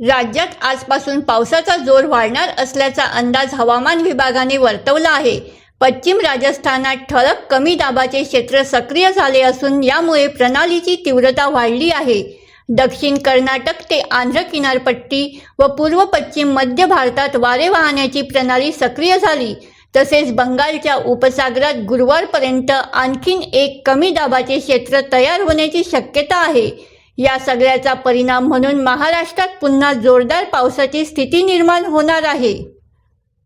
राज्यात आजपासून पावसाचा जोर वाढणार असल्याचा अंदाज हवामान विभागाने वर्तवला आहे. पश्चिम राजस्थानात ठळक कमी दाबाचे क्षेत्र सक्रिय झाले असून यामुळे प्रणालीची तीव्रता वाढली आहे. दक्षिण कर्नाटक ते आंध्र किनारपट्टी व पूर्व पश्चिम मध्य भारतात वारे वाहण्याची प्रणाली सक्रिय झाली. तसेच बंगालच्या उपसागरात गुरुवारपर्यंत आणखीन एक कमी दाबाचे क्षेत्र तयार होण्याची शक्यता आहे. या सगळ्याचा परिणाम म्हणून महाराष्ट्रात पुन्हा जोरदार पावसाची स्थिती निर्माण होणार आहे.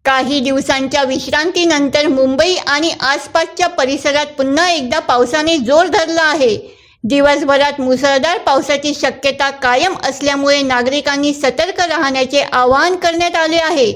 काही दिवसांच्या विश्रांतीनंतर मुंबई आणि आसपासच्या परिसरात पुन्हा एकदा पावसाने जोर धरला आहे. दिवसभरात मुसळधार पावसाची शक्यता कायम असल्यामुळे नागरिकांनी सतर्क राहण्याचे आवाहन करण्यात आले आहे.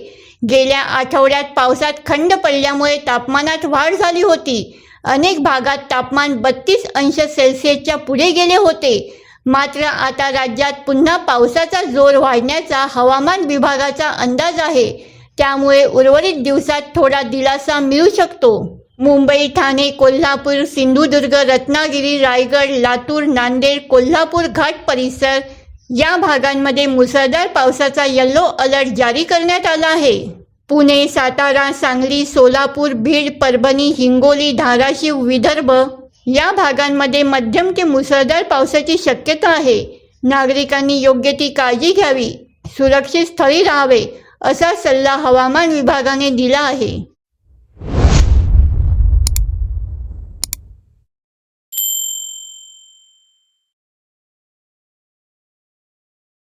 गेल्या आठवड्यात पावसात खंड पडल्यामुळे तापमानात वाढ झाली होती. अनेक भागात तापमान बत्तीस अंश सेल्सिअसच्या पुढे गेले होते. मात्र आता राज्यात पुन्हा पावसाचा जोर वाढण्याचा हवामान विभागाचा अंदाज आहे. त्यामुळे उर्वरित दिवसात थोडा दिलासा मिळू शकतो. मुंबई ठाणे कोल्हापूर सिंधुदुर्ग रत्नागिरी रायगड लातूर नांदेड कोल्हापूर घाट परिसर या भागांमध्ये मुसळधार पावसाचा येल्लो अलर्ट जारी करण्यात आला आहे. पुणे सातारा सांगली सोलापूर बीड परभणी हिंगोली धाराशिव विदर्भ या भागांमध्ये मध्यम ते मुसळधार पावसाची शक्यता आहे. नागरिकांनी योग्य ती काळजी घ्यावी सुरक्षित स्थळी राहावे असा सल्ला हवामान विभागाने दिला आहे.